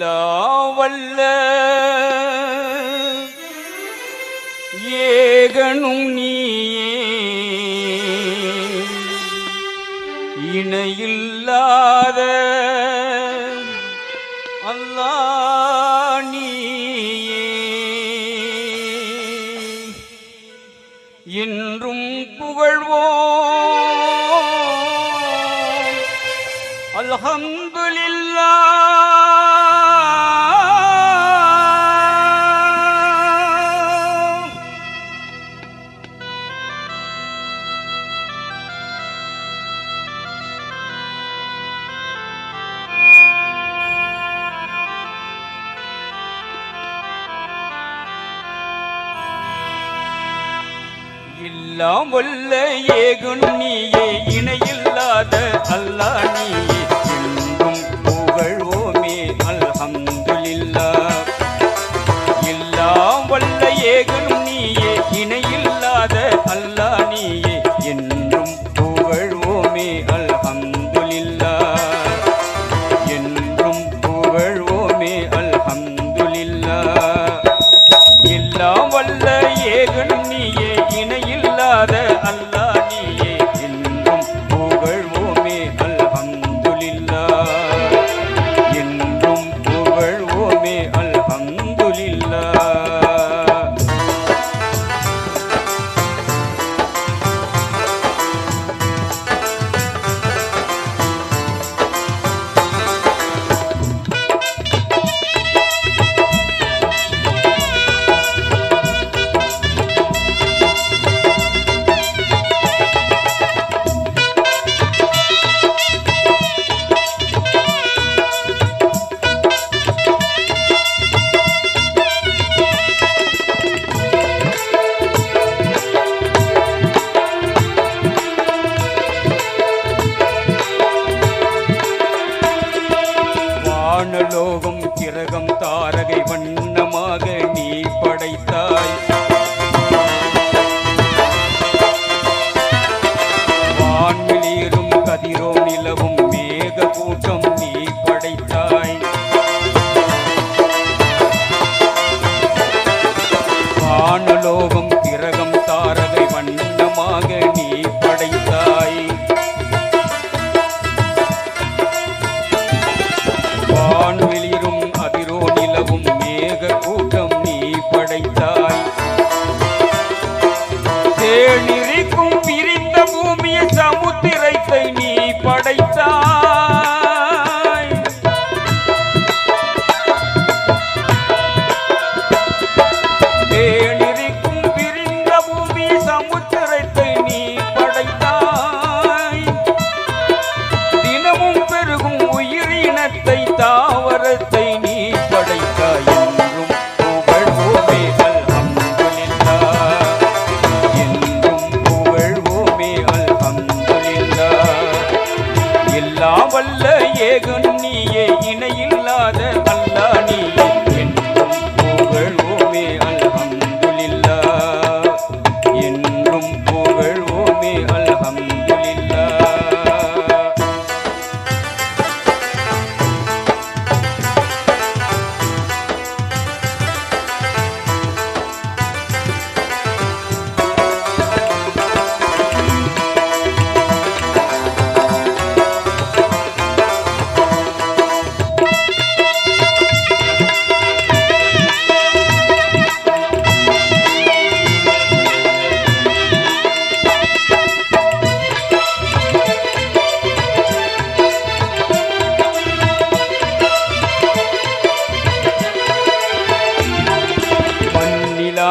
எல்லாம் வல்ல ஏகனும் நீயே. இணையில்லாத எல்லாம் வல்ல ஏகுன் நீயே இணையில்லாத அல்லா நீயே.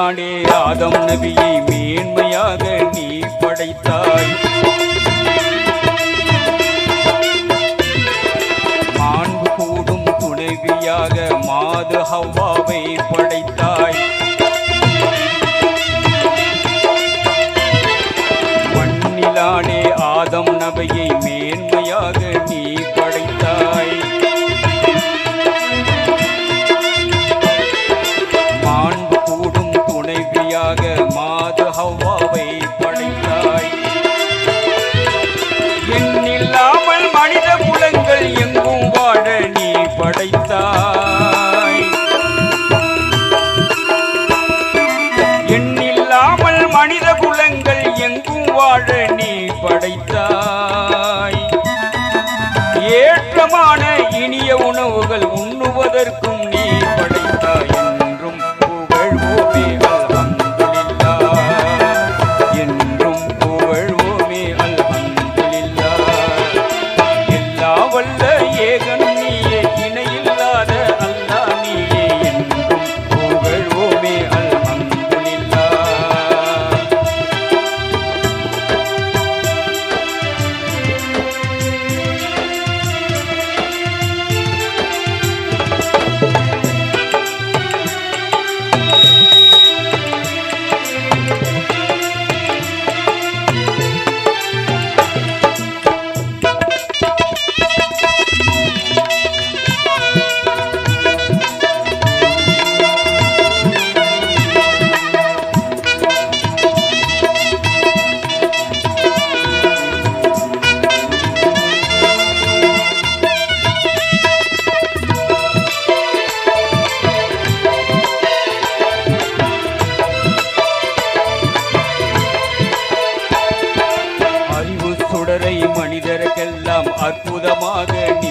நாடே ஆதம் நபியை மேன்மையாக வழக்கமான இனிய உணவுகள் உண்ணுவதற்கும்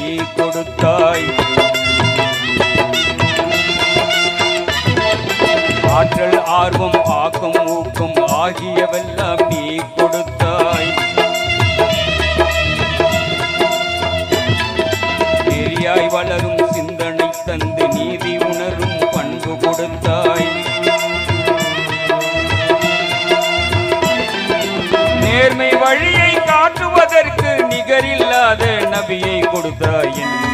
நீ கொடுத்தாய். ஆற்றல் ஆர்வம் ஆக்கம் ஊக்கம் ஆகியவெல்லாம் நீ கொடுத்தாய். நெறியாய் வளரும் சிந்தனை தந்து நீதி உணரும் பண்பு கொடுத்தாய். நேர்மை வழியை காட்டுவதற்கு நிகரில்லாத நபியை கொடுத்தாய் என்றும்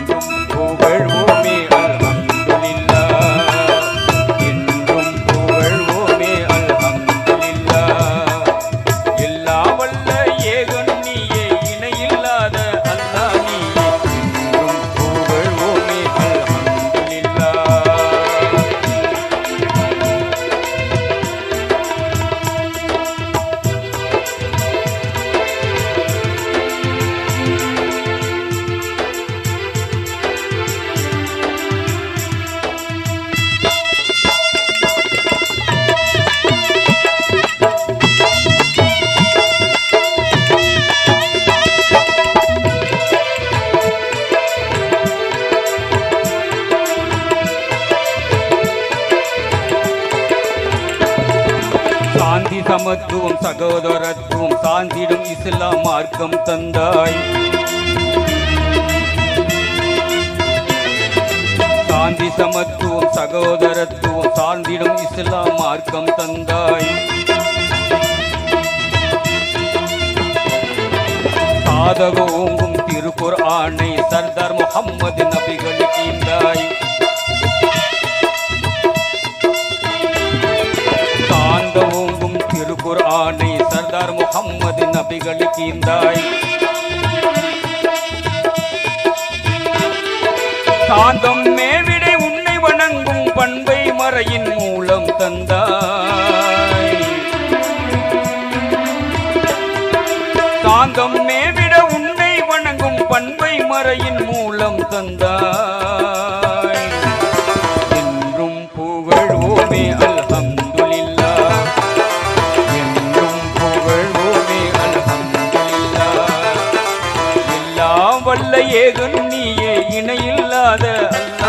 சமத்துவம் சகோதரத்துவம் சாந்திடும் இஸ்லாம் மார்க்கம் தந்தாய். சாந்தி சமத்துவம் சகோதரத்துவம் சார்ந்திடும் இஸ்லாம் மார்க்கம் தந்தாய். சாதக ஓங்கும் திருக்குர் ஆணை சர்தார் முகம்மது நபிகள் ஈந்தாய் சாந்த ஓங்கும் குரானை சர்தார் முகம்மது நபிகளுக்கு இந்தாய் சாந்தம் மேவிடை உன்னை வணங்கும் பண்பை மறையின் மூலம் தந்தாய். சாந்தம் மேவிட உன்னை வணங்கும் பண்பை மறையின் மூலம் தந்தாய். இணையில்லாத அல்ல